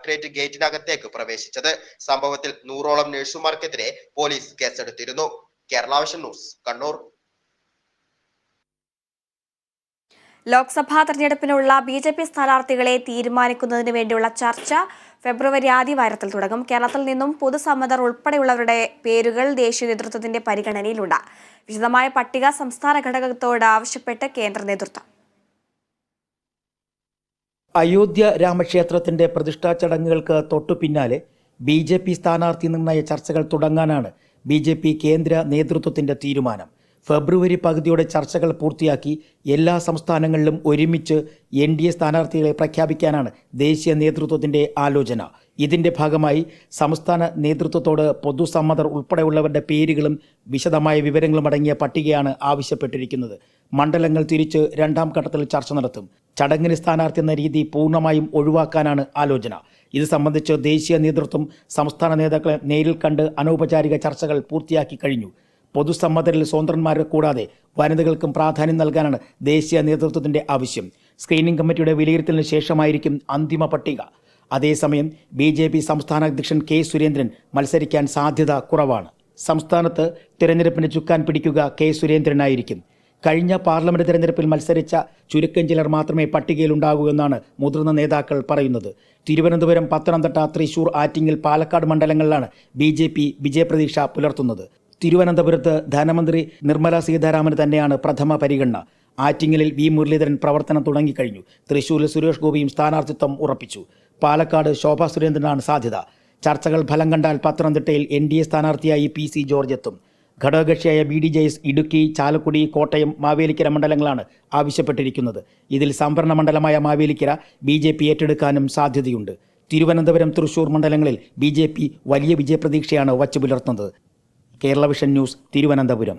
Collectorate ഗേറ്റിനകത്തേക്ക് പ്രവേശിച്ചത്. സംഭവത്തിൽ നൂറോളം നഴ്സുമാർക്കെതിരെ പോലീസ് കേസെടുത്തിരുന്നു. കേരള ന്യൂസ് കണ്ണൂർ. ലോക്സഭാ തെരഞ്ഞെടുപ്പിനുള്ള ബി ജെ പി സ്ഥാനാർത്ഥികളെ തീരുമാനിക്കുന്നതിന് വേണ്ടിയുള്ള ചർച്ച ഫെബ്രുവരി ആദ്യവാരത്തിൽ തുടങ്ങും. കേരളത്തിൽ നിന്നും പൊതുസമ്മതർ ഉൾപ്പെടെയുള്ളവരുടെ പേരുകൾ ദേശീയ നേതൃത്വത്തിന്റെ പരിഗണനയിലുണ്ട്. വിശദമായ പട്ടിക സംസ്ഥാന ഘടകത്തോട് ആവശ്യപ്പെട്ട് കേന്ദ്ര നേതൃത്വം. അയോധ്യ രാമക്ഷേത്രത്തിന്റെ പ്രതിഷ്ഠാ ചടങ്ങുകൾക്ക് തൊട്ടു പിന്നാലെ ബി ജെ പി സ്ഥാനാർത്ഥി നിർണയ ചർച്ചകൾ തുടങ്ങാനാണ് ബി ജെ പി കേന്ദ്ര നേതൃത്വത്തിന്റെ തീരുമാനം. ഫെബ്രുവരി പകുതിയോടെ ചർച്ചകൾ പൂർത്തിയാക്കി എല്ലാ സംസ്ഥാനങ്ങളിലും ഒരുമിച്ച് എൻ ഡി എ സ്ഥാനാർത്ഥികളെ പ്രഖ്യാപിക്കാനാണ് ദേശീയ നേതൃത്വത്തിന്റെ ആലോചന. ഇതിന്റെ ഭാഗമായി സംസ്ഥാന നേതൃത്വത്തോട് പൊതുസമ്മതർ ഉൾപ്പെടെയുള്ളവരുടെ പേരുകളും വിശദമായ വിവരങ്ങളും അടങ്ങിയ പട്ടികയാണ് ആവശ്യപ്പെട്ടിരിക്കുന്നത്. മണ്ഡലങ്ങൾ തിരിച്ച് രണ്ടാം ഘട്ടത്തിൽ ചർച്ച നടത്തും. ചടങ്ങിന് സ്ഥാനാർത്ഥി എന്ന രീതി പൂർണമായും ഒഴിവാക്കാനാണ് ആലോചന. ഇത് സംബന്ധിച്ച് ദേശീയ നേതൃത്വം സംസ്ഥാന നേതാക്കളെ നേരിൽ കണ്ട് അനൗപചാരിക ചർച്ചകൾ പൂർത്തിയാക്കി കഴിഞ്ഞു. പൊതുസമ്മതരിൽ സ്വതന്ത്രന്മാരെ കൂടാതെ വനിതകൾക്കും പ്രാധാന്യം നൽകാനാണ് ദേശീയ നേതൃത്വത്തിന്റെ ആവശ്യം. സ്ക്രീനിംഗ് കമ്മിറ്റിയുടെ വിലയിരുത്തലിന് ശേഷമായിരിക്കും അന്തിമ പട്ടിക. അതേസമയം ബി ജെ പി സംസ്ഥാന അധ്യക്ഷൻ കെ സുരേന്ദ്രൻ മത്സരിക്കാൻ സാധ്യത കുറവാണ്. സംസ്ഥാനത്ത് തിരഞ്ഞെടുപ്പിന് ചുക്കാൻ പിടിക്കുക കെ സുരേന്ദ്രനായിരിക്കും. കഴിഞ്ഞ പാർലമെന്റ് തെരഞ്ഞെടുപ്പിൽ മത്സരിച്ച ചുരുക്കം ചിലർ മാത്രമേ പട്ടികയിലുണ്ടാകൂ എന്നാണ് മുതിർന്ന നേതാക്കൾ പറയുന്നത്. തിരുവനന്തപുരം പത്തനംതിട്ട തൃശൂർ ആറ്റിങ്ങൽ പാലക്കാട് മണ്ഡലങ്ങളിലാണ് ബി ജെ പി വിജയപ്രതീക്ഷ പുലർത്തുന്നത്. തിരുവനന്തപുരത്ത് ധനമന്ത്രി നിർമ്മല സീതാരാമന് തന്നെയാണ് പ്രഥമ പരിഗണന. ആറ്റിങ്ങലിൽ വി മുരളീധരൻ പ്രവർത്തനം തുടങ്ങിക്കഴിഞ്ഞു. തൃശൂരിൽ സുരേഷ് ഗോപിയും സ്ഥാനാർത്ഥിത്വം ഉറപ്പിച്ചു. പാലക്കാട് ശോഭാ സുരേന്ദ്രനാണ് സാധ്യത. ചർച്ചകൾ ഫലം കണ്ടാൽ പത്തനംതിട്ടയിൽ എൻ ഡി എ സ്ഥാനാർത്ഥിയായി പി സി ജോർജ് എത്തും. ഘടകകക്ഷിയായ B D J S Idukki Chalakudy Kottayam Mavelikkara മണ്ഡലങ്ങളാണ് ആവശ്യപ്പെട്ടിരിക്കുന്നത്. ഇതിൽ സംവരണ മണ്ഡലമായ മാവേലിക്കര ബി ജെ പി ഏറ്റെടുക്കാനും സാധ്യതയുണ്ട്. തിരുവനന്തപുരം തൃശൂർ മണ്ഡലങ്ങളിൽ ബി ജെ പി വലിയ വിജയപ്രതീക്ഷയാണ് വച്ചു പുലർത്തുന്നത് കേരള വിഷൻ ന്യൂസ് തിരുവനന്തപുരം.